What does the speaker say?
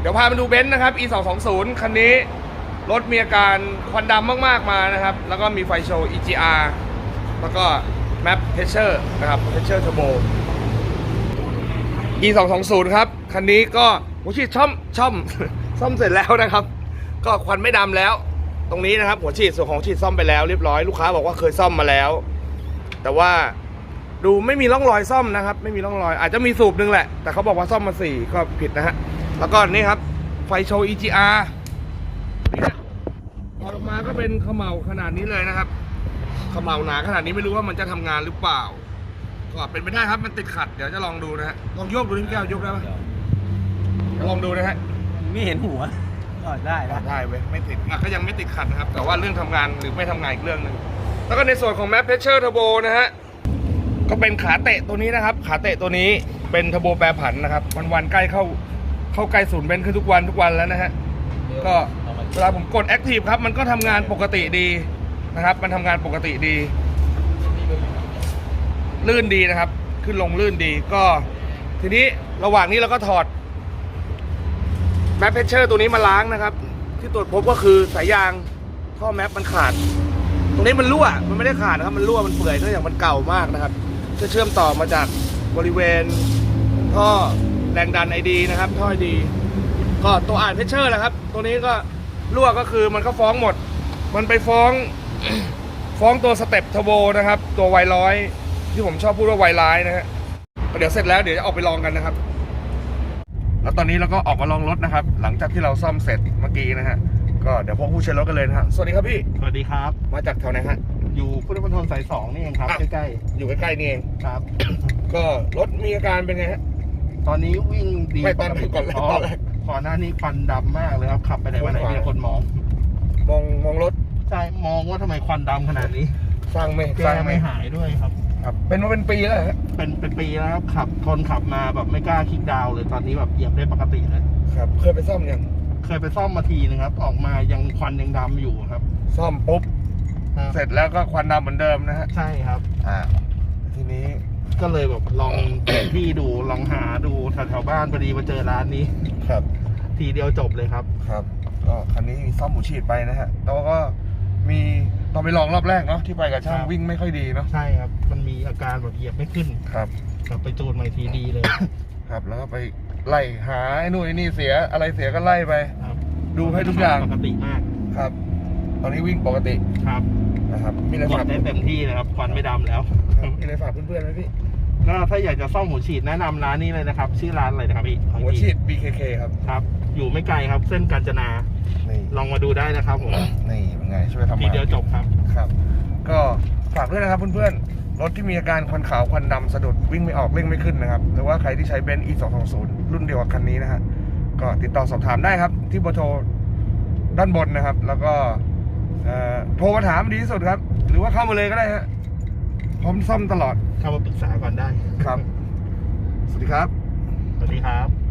เดี๋ยวพาไปดูเบนซ์นะครับ e 2 2 0คันนี้รถมีอาการควันดำมากๆมานะครับ แล้วก็มีไฟโชว์ EGR แล้วก็ Map Pressure นะครับ Pressure Turbo e 2 2 0ครับ คันนี้ก็หัวฉีดช่อมช่อมซ่อมเสร็จแล้วนะครับ ก็ควันไม่ดำแล้ว ตรงนี้นะครับ หัวฉีดส่วนของฉีดซ่อมไปแล้วเรียบร้อยลูกค้าบอกว่าเคยซ่อมมาแล้ว แต่ว่าดูไม่มีร่องรอยซ่อมนะครับ ไม่มีร่องรอย อาจจะมีสูบหนึงแหละ แต่เขาบอกว่าซ่อมมาสี่ก็ผิดนะฮะ แล้วก็นี่ครับ ไฟโชว์ EGR นี่ฮะถอดออกมาก็เป็นเขมเหลาขนาดนี้เลยนะครับเขมเหลาหนาขนาดนี้ไม่รู้ว่ามันจะทำงานหรือเปล่า ก็เป็นไปได้ครับมันติดขัดเดี๋ยวจะลองดูนะฮะลองโยกดูนี่พี่แก้วยกได้ปะเดี๋ยวลองดูนะฮะไม่เห็นหัวก็ได้นะได้เว้ยไม่ติดอะก็ยังไม่ติดขัดนะครับ แต่ว่าเรื่องทำงานหรือไม่ทำงานอีกเรื่องหนึ่งแล้วก็ในส่วนของ Map Pressure Turbo นะฮะก็เป็นขาเตะตัวนี้นะครับ ขาเตะตัวนี้เป็นเทอร์โบแปรผันนะครับ วันวันๆใกล้เข้า เข้าใกล้ศูนย์เบนซ์ขึ้นทุกวันทุกวันแล้วนะฮะก็เวลาผมกด Active ครับมันก็ทำงานปกติดีนะครับ มันทำงานปกติดี ลื่นดีนะครับ ขึ้นลงลื่นดีก็ ทีนี้ระหว่างนี้เราก็ถอดแมปเพชเชอร์ตัวนี้มาล้างนะครับ ที่ตรวจพบก็คือสายยางท่อแมปมันขาด ตรงนี้มันรั่วมันไม่ได้ขาดนะครับ มันรั่วมันเปื่อยเนื่องจากมันเก่ามากนะครับจะเชื่อมต่อมาจากบริเวณท่อ แรงดันไอดีนะครับท่อไอดี ก็ตัวอ่านเพชเชอร์แหละครับ ตัวนี้ก็รั่วก็คือมันก็ฟ้องหมด มันไปฟ้องฟ้องตัวสเต็ปเทอร์โบนะครับ ตัวไวร้อย ที่ผมชอบพูดว่าไวร้ายนะฮะก็เดี๋ยวเสร็จแล้วเดี๋ยวจะออกไปลองกันนะครับ แล้วตอนนี้เราก็ออกมาลองรถนะครับ หลังจากที่เราซ่อมเสร็จเมื่อกี้นะฮะก็เดี๋ยวพวกผู้ใช้รถกันเลยนะฮะสวัสดีครับพี่ สวัสดีครับ มาจากแถวไหนฮะ อยู่พุทธมณฑลสายสองนี่เองครับ อะ ใกล้อยู่ใกล้ๆนี่เอง ๆ ครับ ก็รถมีอาการเป็นไงฮะ ตอนนี้วิ่งดีไม่ตอนปติก่อนแรกอ๋อตอนแรก ก่อนหน้านี้ควันดำมากเลยครับขับไปไหนมาไหนขวามีมีคนมอง มองมองรถใช่มองว่าทำไมควันดำขนาดนี้สร้างไม่แกสร้างไม่ไม่หายด้วยครับ ครับ เป็นมาเป็นปีแล้วฮะเป็นเป็นปีแล้วครับขับทนขับมาแบบไม่กล้าคลิกดาวน์เลยตอนนี้แบบเหยียบได้ปกติเลยครับ เคยไปซ่อมยังเคยไปซ่อมมาทีนึงครับ ออกมายังควันยังดำอยู่ครับซ่อมปุ๊บครับเสร็จแล้วก็ควันดำเหมือนเดิมนะฮะ ใช่ครับ อ่า ทีนี้ ก็เลยแบบลองเปลี่ยนที่ดูลองหาดูแถวๆบ้านพอดีมาเจอร้านนี้ ครับทีเดียวจบเลยครับ ครับก็คันนี้มีซ่อมหมูฉีดไปนะฮะแต่ว่าก็มีตอนไปลองรอบแรกเนาะที่ไปกับช่างครับ วิ่งไม่ค่อยดีเนาะใช่ครับ มันมีอาการแบบเหยียบไม่ขึ้นครับ กลับไปจูนใหม่ทีดีเลยครับแล้วก็ไปไล่หาไอ้นู่นไอ้นี่เสียอะไรเสียก็ไล่ไป ครับดูให้ทุกอย่าง ปกติมาก ครับ ตอนนี้วิ่งปกติครับนะครับมีอะไรกฝากดได้เต็มที่เลยครับควันไม่ดำแล้ว ครับมีอะไรฝากเพื่อนๆไหมพี่ก็ถ้าอยากจะซ่อมหัวฉีดแนะนำร้านนี้เลยนะครับ ชื่อร้านอะไรนะครับพี่ขออีกหัวทีฉีด BKK ครับครับ อยู่ไม่ไกลครับ เส้นกาญจนา นี่ลองมาดูได้นะครับผมนี่เป็นไงช่วยทำทีมาเดียวจบครับ ครับ ก็ฝากด้วยนะครับเพื่อนๆรถที่มีอาการควันขาวควันดำสะดุดวิ่งไม่ออกเร่งไม่ขึ้นนะครับหรือว่าใครที่ใช้เบนซ์ e 2 2 0 รุ่นเดียวกับคันนี้นะฮะก็ติดต่อสอบถามได้ครับ ที่เบอร์โทรด้านบนนะครับ แล้วก็เอ่อ โทรมาถามดีที่สุดครับ หรือว่าเข้ามาเลยก็ได้ฮะพร้อมซ่อมตลอดเข้ามาปรึกษาก่อนได้ครับ สวัสดีครับ สวัสดีครับ